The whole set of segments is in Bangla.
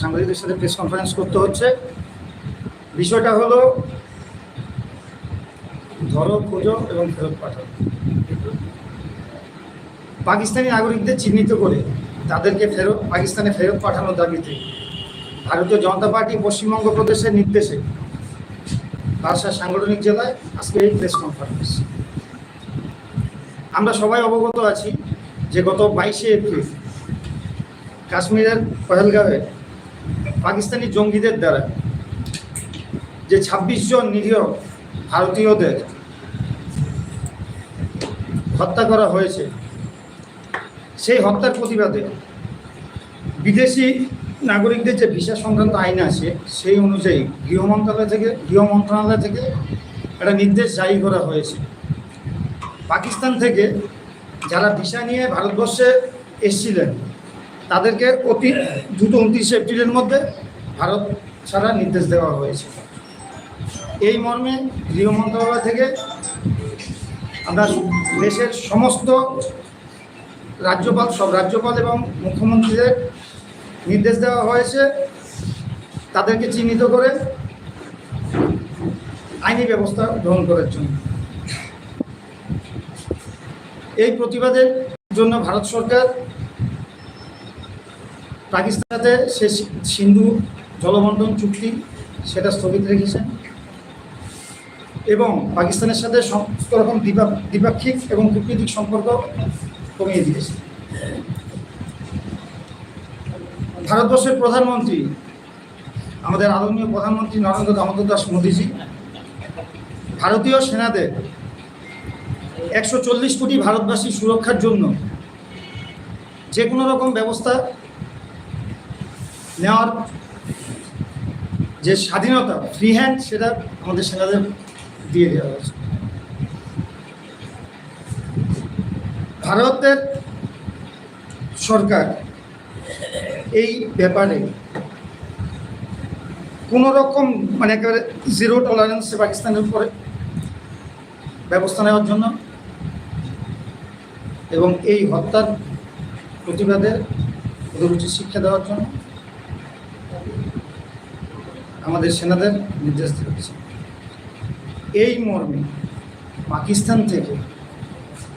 সাংবাদিকদের সাথে প্রেস কনফারেন্স করতে হচ্ছে। বিষয়টা হলো, ধরো, খোঁজো এবং ফেরত পাঠাও। পাকিস্তানি নাগরিকদের চিহ্নিত করে তাদেরকে ফেরত, পাকিস্তানে ফেরত পাঠানোর দাবিতে ভারতীয় জনতা পার্টি পশ্চিমবঙ্গ প্রদেশের নির্দেশে বারাসাত সাংগঠনিক জেলায় আজকে এই প্রেস কনফারেন্স আমরা সবাই অবগত আছি যে গত বাইশে এপ্রিল কাশ্মীরের পহেলগাঁওয়ে পাকিস্তানি জঙ্গিদের দ্বারা যে ২৬ জন নিরীহ ভারতীয়দের হত্যা করা হয়েছে, সেই হত্যার প্রতিবাদে বিদেশি নাগরিকদের যে ভিসা সংক্রান্ত আইন আছে, সেই অনুযায়ী গৃহ মন্ত্রণালয় থেকে, গৃহ মন্ত্রণালয় থেকে একটা নির্দেশ জারি করা হয়েছে। পাকিস্তান থেকে যারা ভিসা নিয়ে ভারতবর্ষে এসেছিলেন তাদেরকে অতি দ্রুত উনত্রিশে এপ্রিলের মধ্যে ভারত ছাড়া নির্দেশ দেওয়া হয়েছে। এই মর্মে গৃহ মন্ত্রণালয় থেকে আমরা দেশের সমস্ত রাজ্যপাল, সব রাজ্যপাল এবং মুখ্যমন্ত্রীদের নির্দেশ দেওয়া হয়েছে। তাদেরকে চিহ্নিত করে আইনি ব্যবস্থা গ্রহণ করার জন্য। এই প্রতিবাদের জন্য ভারত সরকার পাকিস্তানে সে সিন্ধু জলবন্টন চুক্তি সেটা স্থগিত রেখেছেন। এবং পাকিস্তানের সাথে সমস্ত রকম দ্বিপা- দ্বিপাক্ষিক এবং কূটনৈতিক সম্পর্ক কমিয়ে দিয়েছে। ভারতবর্ষের প্রধানমন্ত্রী, আমাদের আদরণীয় প্রধানমন্ত্রী নরেন্দ্র দামোদর দাস মোদীজি, ভারতীয় সেনাদের একশো চল্লিশ কোটি ভারতবাসী সুরক্ষার জন্য যে কোনো রকম ব্যবস্থা নেওয়ার যে স্বাধীনতা ফ্রি হ্যান্ড সেটা আমাদের সেনাদের দিয়ে দেওয়া হয়েছে। ভারতের সরকার এই ব্যাপারে কোনো রকম মানে একেবারে জিরো টলারেন্সে পাকিস্তানের উপরে ব্যবস্থা নেওয়ার জন্য এবং এই হত্যার প্রতিবাদে শিক্ষা দেওয়ার জন্য আমাদের সেনাদের নির্দেশ দিয়েছে এই মর্মে পাকিস্তান থেকে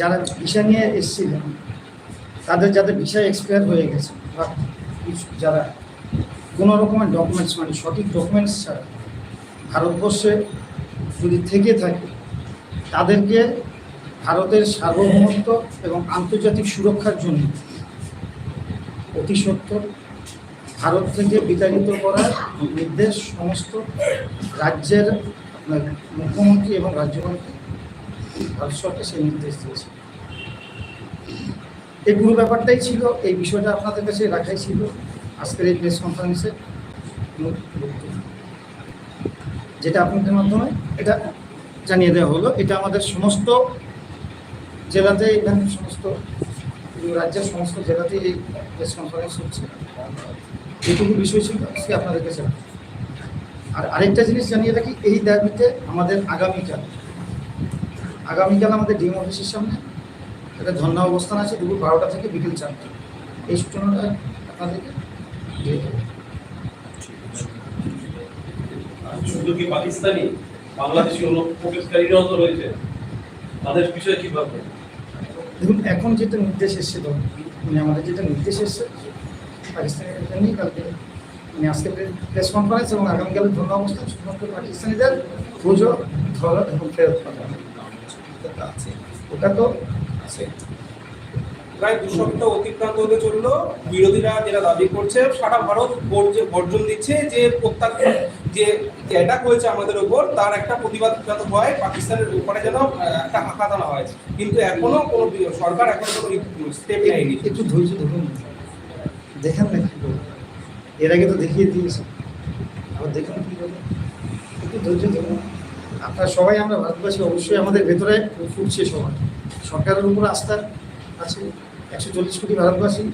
যারা ভিসা নিয়ে এসেছিলেন, তাদের যাদের ভিসা এক্সপায়ার হয়ে গেছে বা যারা কোনো রকমের ডকুমেন্টস মানে সঠিক ডকুমেন্টস ছাড়া ভারতবর্ষে যদি থেকে থাকে, তাদেরকে ভারতের সার্বভৌমত্ব এবং আন্তর্জাতিক সুরক্ষার জন্য অতি সত্তর ভারত থেকে বিতাড়িত করার নির্দেশ সমস্ত রাজ্যের মুখ্যমন্ত্রী এবং রাজ্যপালকে ভারত সরকার সেই নির্দেশ দিয়েছে। এই পুরো ব্যাপারটাই ছিল, এই বিষয়টা আপনাদের কাছে রাখাই ছিল আজকের এই প্রেস কনফারেন্সে যেটা আপনাদের মাধ্যমে এটা জানিয়ে দেওয়া হলো, এটা আমাদের সমস্ত জেলাতে এখানে সমস্ত রাজ্যের সমস্ত জেলাতে এই প্রেস কনফারেন্স হচ্ছে। এইটুকু বিষয় ছিল আজকে আপনাদের কাছে আর আরেকটা জিনিস জানিয়ে রাখি, এই দাবিতে আমাদের আগামীকাল আগামীকাল আমাদের ডিএম অফিসের সামনে একটা ধর্ণা অবস্থান আছে, দুপুর বারোটা থেকে বিকেল চারটা। এই সূচনাটা আপনাদেরকে দিয়ে দেবো। শুধু কি পাকিস্তানি, বাংলাদেশি অনুপ্রবেশকারীরাও তো রয়েছে। তাদের বিষয়ে কি ভাববেন? দেখুন, এখন যেটা নির্দেশ এসছে মানে আমাদের যেটা নির্দেশ এসছে, পাকিস্তানের জন্যই নিয়ে কালকে মানে আজকে প্রেস কনফারেন্স এবং আগামীকালের ধন্য অবস্থান শুধুমাত্র পাকিস্তানিদের পুজো, ধর এবং ফেরত পাঠানো। ওটা তো আছে। প্রায় দু সপ্তাহ অতিক্রান্ত হতে চলল। বিরোধীরা যেটা দাবি করছে, সারা ভারত বর্জ- বর্জন দিচ্ছে, যে প্রত্যাখ্যান, যে অ্যাটাক হয়েছে আমাদের উপর তার একটা প্রতিবাদ যাতে হয়, পাকিস্তানের উপরে যেন একটা হাঁকা আনা হয়। কিন্তু এখনও কোনো সরকার এখনও কোনো স্টেপ নেয়নি। একটু ধৈর্য ধরুন। দেখেন না কি এর আগে তো দেখিয়ে দিয়েছে আবার দেখুন কি করবে একটু ধৈর্য ধরুন। আপনারা সবাই, আমরা ভারতবাসী, অবশ্যই আমাদের ভেতরে ফুটছে সবাই। সরকারের উপর আস্থা আছে। একশো চল্লিশ কোটি ভারতবাসী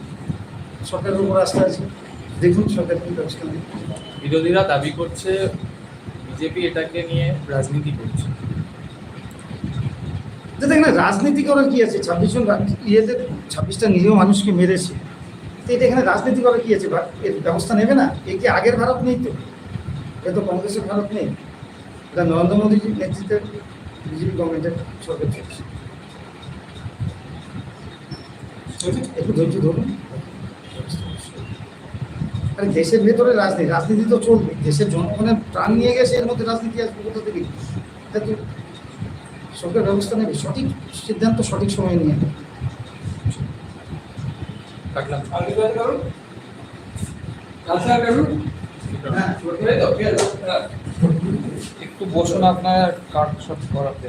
সরকারের উপর আস্থা আছে। দেখুন সরকার কি ব্যবস্থা নেয় বিরোধীরা দাবি করছে বিজেপি এটাকে নিয়ে রাজনীতি করছে। যে দেখেন না, রাজনীতি করার কি আছে? ছাব্বিশ জন ইয়েতে ছাব্বিশটা নিরীহ মানুষকে মেরেছে। তো এটা এখানে রাজনীতি করে কি আছে? এর ব্যবস্থা নেবে না? এ কি আগের ভারত নেই তো? এটা তো কংগ্রেসের ভারত নেই। এটা নরেন্দ্র মোদীজির নেতৃত্বে বিজেপি গভর্নমেন্টের সরকার চলছে। একটু ধৈর্য ধরুন। আরে দেশের ভেতরে রাজনীতি রাজনীতি তো চলবে। দেশের জনগণের প্রাণ নিয়ে গেছে এর মধ্যে রাজনীতি আসবে কোথা থেকে? সরকার ব্যবস্থা নেবে। সঠিক সিদ্ধান্ত সঠিক সময়ে নিয়ে। কারণ একটু বসুন আপনার কাট সব করাতে।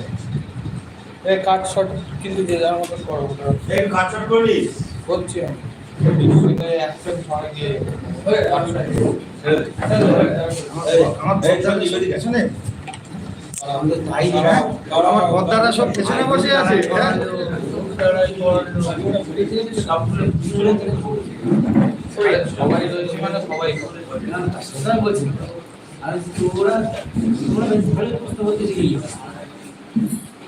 এই কাট শট কিন্তু যে যার মতো করো এই কাটছট করবি করছি আমি হয় কাট আমার হ্যাঁ? বদ্দারা সব পেছনে বসে আছে হ্যাঁ? সবাই রয়েছে মানে সবাই করে। কাট শট কিন্তু দেবো না বলে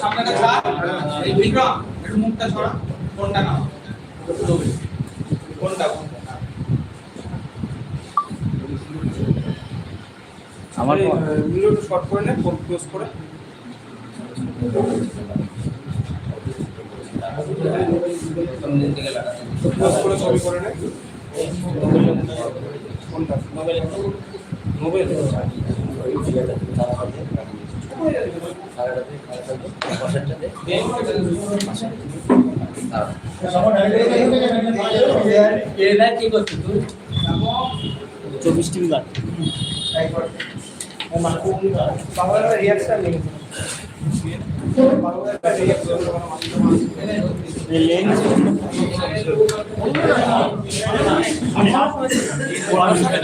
সামনে পারবে এই বিক্রম একটু মুখটা কোনটা না আমার এই, একটু শর্ট করে নে ফোন ক্লোজ করে। ক্লোজ করে ছবি করে নে। কোনটা মোবাইল মোবাইল চব্বিশ টিভি বার বাংলার রিয়াকশন নেই।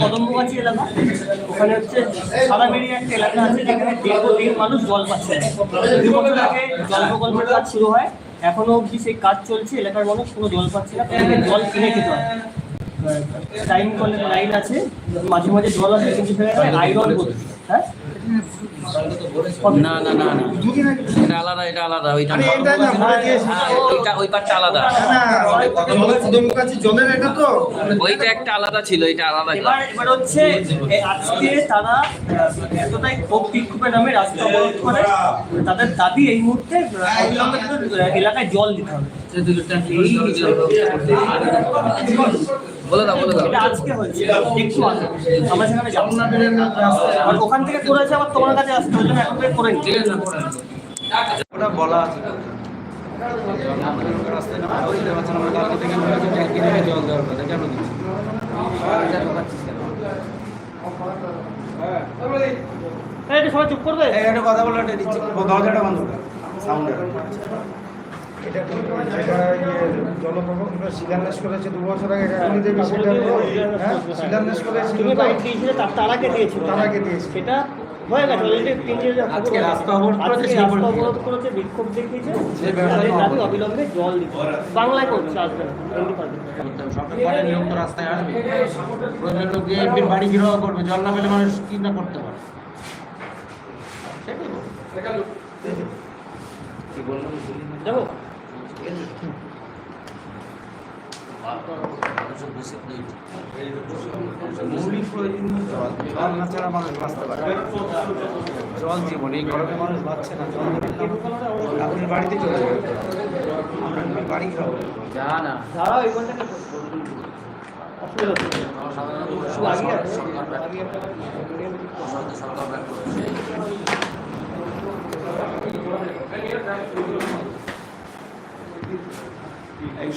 কদমগাছি এলাকা। ওখানে হচ্ছে একটা এলাকা আছে, যেখানে মানুষ জল পাচ্ছে। কাজ শুরু হয়। এখনও অবধি সেই কাজ চলছে, এলাকার মানুষ কোনো জল পাচ্ছে না জল কিনে খেতে হয়। টাইম কলের লাইন আছে মাঝে মাঝে জল আসে কিন্তু সেখানে আয়রন হ্যাঁ না না না না এটা আলাদা এটা আলাদা ওইটা হ্যাঁ, ওই পাটটা আলাদা ওইটা একটা আলাদা ছিল এটা আলাদা এবার এবার হচ্ছে আজকে তারা এতটাই ক্ষোভ বিক্ষোভের নামে রাস্তা অবরোধ করে তাদের দাবি এই মুহূর্তে এলাকায় জল দিতে হবে বলে দাও বলে দাও। এটা আজকে হচ্ছে একটু আগে। আমরা সেখানে যাব। আর ওখান থেকে করেছে আবার তোমার কাছে আসতে ওই জন্য এখন থেকে করে ওটা বলা আছে। না সবাই চুপ করবে? একটা কথা বলে এটা দিচ্ছি। দরজাটা বন্ধ কর। সাউন্ড এটা ইয়ে শিলান্যাস করেছে দু বছর আগে কাকুনি দেবী সেটা শিলান্যাস করেছিল তুমি বাইক দিয়েছিলে তার তার আগে দিয়েছিল তার আগে দিয়েছিল। সেটা হয়ে গেছে অলরেডি তিন আজকে রাস্তা অবরোধ করেছে, রাস্তা অবরোধ অবরোধ করেছে বিক্ষোভ দেখিয়েছে তাদের দাবি অবিলম্বে জল দিতে বাংলায় করছে আসবে না হিন্দি পারবে না। সরকার নিয়ম তো রাস্তায় আসবে। প্রয়োজন লোক গিয়ে বাড়ি ঘিরাও করবে জল না পেলে মানুষ কি না করতে পারে? সেটাই বলব। জল জল জীবন এই গরমে মানুষ বাঁচছে না, জল আপনি বাড়িতে চলে যাবে আপনি বাড়ি খাব যা না যারা ওই এই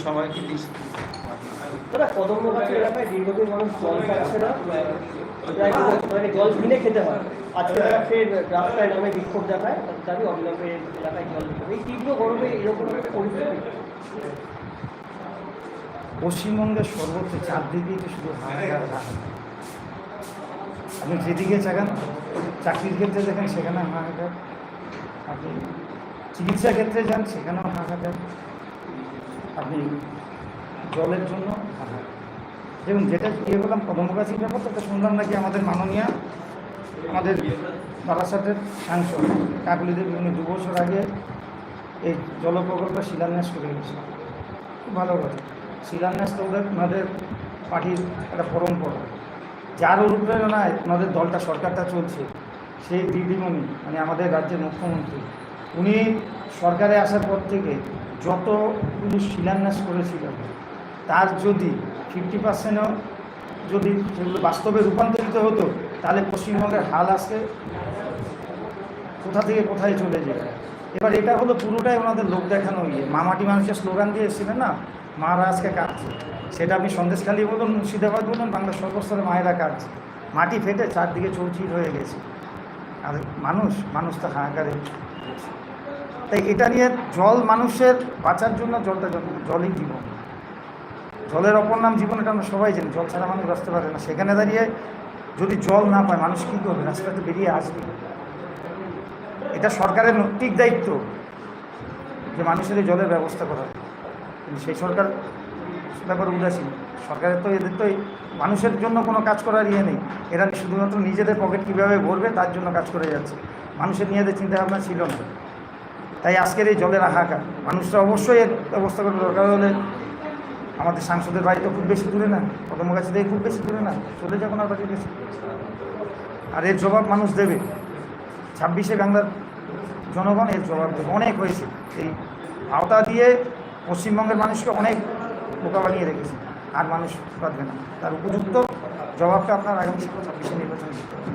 দীর্ঘদিন মানুষ জল না। কিনে খেতে হয়। আজকে তারা ফের রাস্তায় নামে বিক্ষোভ দেখায়। তাদের অবিলম্বে এলাকায় জল এই তীব্র গরমে এরকম একটা পরিস্থিতি? পশ্চিমবঙ্গের সর্বত্র চারদিকেই তো শুধু আপনি যেদিকে চাকান চাকরির ক্ষেত্রে দেখেন সেখানে হাহাকার আপনি চিকিৎসা ক্ষেত্রে যান সেখানেও হাহাকার আপনি জলের জন্য দেখুন, যেটা ইয়ে বললাম কদমগাছির ব্যাপার তো শুনলাম নাকি আমাদের মাননীয়, আমাদের বারাসাতের সাংসদ, কাকুলিদের বিভিন্ন দু বছর আগে এই জল প্রকল্প শিলান্যাস করে গেছে খুব ভালো কথা। শিলান্যাস তো ওদের, ওনাদের পার্টির একটা পরম্পরা। যার অনুপ্রেরণায় ওনাদের দলটা, সরকারটা চলছে, সেই দিদিমণি মানে আমাদের রাজ্যের মুখ্যমন্ত্রী, উনি সরকারে আসার পর থেকে যতগুলো শিলান্যাস করেছিলেন তার যদি ফিফটি পার্সেন্টও যদি সেগুলো বাস্তবে রূপান্তরিত হতো, তাহলে পশ্চিমবঙ্গের হাল আজকে কোথা থেকে কোথায় চলে যায় এবার এটা হলো পুরোটাই ওনাদের লোক দেখানো ইয়ে। মামাটি মানুষের স্লোগান দিয়ে এসেছিলেন না? মারা আজকে কাঁদছে সেটা আপনি সন্দেশখালী বলুন, মুর্শিদাবাদ বলুন, বাংলার সর্বস্তরে মায়েরা কাঁদছে মাটি ফেটে চারদিকে চৌচির হয়ে গেছে। আর মানুষ মানুষ তো হাহাকারে। তাই এটা নিয়ে জল মানুষের বাঁচার জন্য জলটা জলই জীবন। জলের অপর নাম জীবন, এটা আমরা সবাই জানি। জল ছাড়া মানুষ বাঁচতে পারে না। সেখানে দাঁড়িয়ে যদি জল না পায়, মানুষ কী করবে? রাস্তাতে বেরিয়ে আসবে। এটা সরকারের নৈতিক দায়িত্ব যে মানুষের এই জলের ব্যবস্থা করা কিন্তু সেই সরকার ব্যাপারে উদাসীন। সরকারের তো এদের তো মানুষের জন্য কোনো কাজ করার ইয়ে নেই। এরা শুধুমাত্র নিজেদের পকেট কীভাবে ভরবে, তার জন্য কাজ করে যাচ্ছে। মানুষের নিজেদের চিন্তাভাবনা ছিল না। তাই আজকের এই জলের হাহাকার মানুষরা অবশ্যই এর ব্যবস্থা করে দরকার হলে আমাদের সাংসদের বাড়ি তো খুব বেশি দূরে না কদমগাছি থেকে খুব বেশি দূরে না, চলে যাব না বাড়ির বেশি আর এর জবাব মানুষ দেবে। ছাব্বিশে বাংলার জনগণ এর জবাব দেবে। অনেক হয়েছে। এই আওতা দিয়ে পশ্চিমবঙ্গের মানুষকে অনেক বোকা বানিয়ে রেখেছে। আর মানুষ পারবে না। তার উপযুক্ত জবাবটা আপনার আগামী ছাব্বিশে নির্বাচন দিতে হবে।